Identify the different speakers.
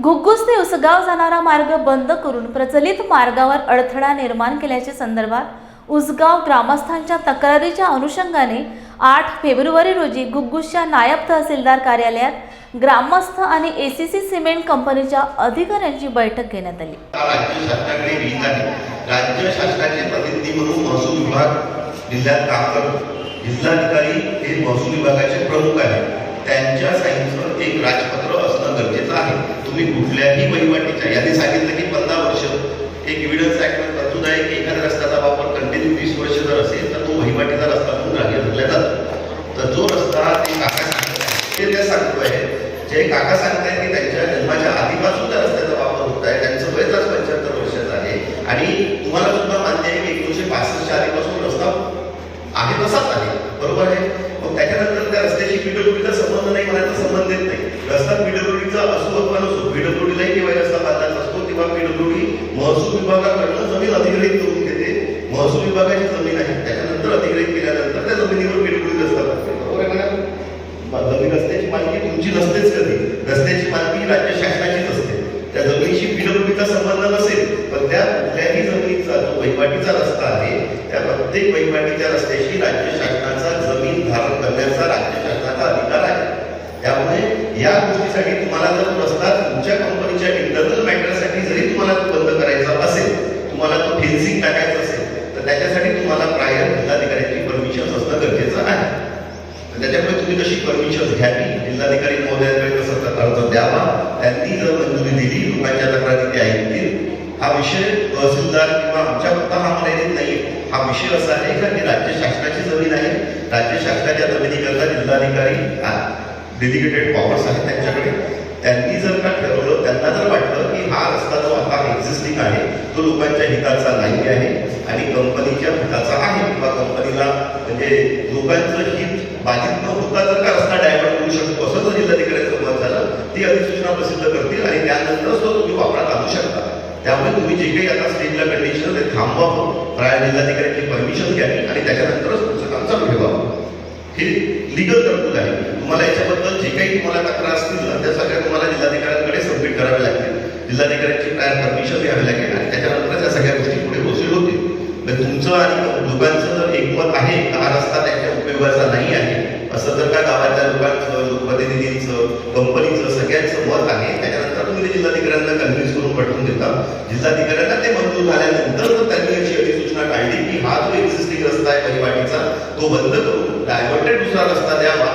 Speaker 1: घुग्गुस ते उसगाव जाणारा मार्ग बंद करून प्रचलित मार्गावर अडथळा निर्माण केल्याच्या संदर्भात उसगाव ग्रामस्थांच्या तक्रारीच्या अनुषंगाने आठ फेब्रुवारी रोजी घुग्गुसच्या नायब तहसीलदार कार्यालयात ग्रामस्थ आणि एसीसी सिमेंट कंपनीच्या अधिकाऱ्यांची बैठक घेण्यात आली.
Speaker 2: राज्य शासनाकडे वीज आहे. राज्य शासनाचे प्रतिनिधी म्हणून महसूल विभाग जिल्ह्यात काम करतो. जिल्हाधिकारी हे महसूल विभागाचे प्रमुख आहेत. त्यांच्या साईन्सवर एक राजपत्र तुम्ही कुठल्याही वहिवाटीच्या यांनी सांगितलं की पंधरा वर्ष एक इव्हिडन्स ऍक्टवर तरतूद आहे की एखाद्या रस्त्याचा वापर कंटिन्यू वीस वर्ष जर असेल तर तो वहिवाटीचा रस्ता म्हणून ग्राह्य धरला जातो तर जो रस्ता ते काका सांगत ते सांगतोय. जे काका सांगतायत की त्यांच्या जन्माच्या आधीपासून त्या रस्त्याचा वापर होत आहे त्यांचं वयच आज पंच्याहत्तर वर्षाचं आहे. आणि तुम्हाला सुद्धा मान्य आहे की एकोणीशे पासष्टच्या आधीपासून रस्ता आहे तसाच आहे. बरोबर आहे? मग त्याच्यानंतर त्या रस्त्याची पीडब्ल्यूडीचा संबंध नाही म्हणायचा संबंध येत नाही रस्ता पीडब्ल्यूडीचा असो अथवा नसो पीडब्ल्यूडीलाही केव्हा रस्ता बांधायचा असतो तेव्हा पीडब्ल्यूडी महसूल विभागाकडनं जमीन अधिग्रहित करून घेते. महसूल विभागाची जमीन आहे. त्याच्यानंतर अधिग्रहित केल्यानंतर त्या जमिनीवर पीडब्ल्यूडी रस्ता बरोबर आहे मॅडम जमीन रस्त्याची मालकी तुमची नसतेच कधी. रस्त्याची मालकी राज्य शासनाचीच असते. त्या जमिनीशी पीडब्ल्यूडीचा संबंध नसेल पण त्या कुठल्याही जमिनीचा जो वहिवाटीचा रस्ता आहे त्या प्रत्येक वहिवाटीच्या रस्त्याशी राज्य शासनाचा जमीन धारण करण्याचा राज्य शासनाचा अधिकार आहे. त्यामुळे या गोष्टीसाठी तुम्हाला जर रस्ता तुमच्या कंपनीच्या इंटरनल मॅटरसाठी जरी तुम्हाला तो बंद करायचा असेल तुम्हाला तो फेन्सिंग टाकायचं असेल तर त्याच्यासाठी तुम्हाला प्रायर जिल्हाधिकाऱ्यांची परमिशन असणं गरजेचं आहे तर त्याच्यामुळे परमिशन घ्यावी. जिल्हाधिकारी महोदयांकडे कसं अर्ज द्यावा. त्यांनी जर मंजुरी दिली लोकांच्या तक्रारी ते ऐकतील. हा विषय तहसीलदार किंवा आमच्या फक्त हा मर्यादित नाही हा विषय असा आहे का की राज्य शासनाची जमीन आहे? राज्य शासनाच्या जमिनीकरता जिल्हाधिकारी डेडिकेटेड पॉवर्स आहेत त्यांच्याकडे. त्यांनी जर का ठरवलं त्यांना जर वाटलं की हा रस्ता जो आता एक्झिस्टिंग आहे तो लोकांच्या हिताचा नाही आहे आणि कंपनीच्या हिताचा आहे. म्हणजे लोकांचं हित बाधित न होता जर का रस्ता डायव्हर्ट करू शकतो असं जर जिल्हाधिकाऱ्यांचं मत झालं ती अधिसूचना प्रसिद्ध करतील आणि त्यानंतरच तो तुम्ही वापरात आणू शकता. त्यामुळे तुम्ही जे काही आता स्टेजला कंडिशन ते थांबवावं. प्राय जिल्हाधिकाऱ्यांची परमिशन घ्यावी आणि त्याच्यानंतरच तुमचं काम चालू ठेवावं. हे लिगल तरतूद आहे. तुम्हाला याच्याबद्दल जे काही तुम्हाला तक्रार असतील ना त्या सगळ्या तुम्हाला जिल्हाधिकाऱ्यांकडे सबमिट कराव्या लागतील. जिल्हाधिकाऱ्यांची प्रायर परमिशन घ्यावी लागेल आणि त्याच्यानंतर त्या सगळ्या गोष्टी पुढे प्रोसिड होतील. म्हणजे तुमचं आणि लोकांचं एकमत आहे का हा रस्ता त्यांच्या उपयोगाचा नाही आहे. असं जर का गावातल्या लोकांचं लोकप्रतिनिधींचं कंपनीचं सगळ्यांचं मत आहे त्याच्यानंतर तुम्ही ते जिल्हाधिकाऱ्यांना कन्व्हिन्स करून पाठवून देता. जिल्हाधिकाऱ्यांना ते मंजूर झाल्यानंतर जर त्यांनी अशी अधिसूचना काढली की हा जो एक्झिस्टिंग रस्ता आहे परिवाटीचा तो बंद करून डायव्हर्टेड दुसरा रस्ता द्यावा.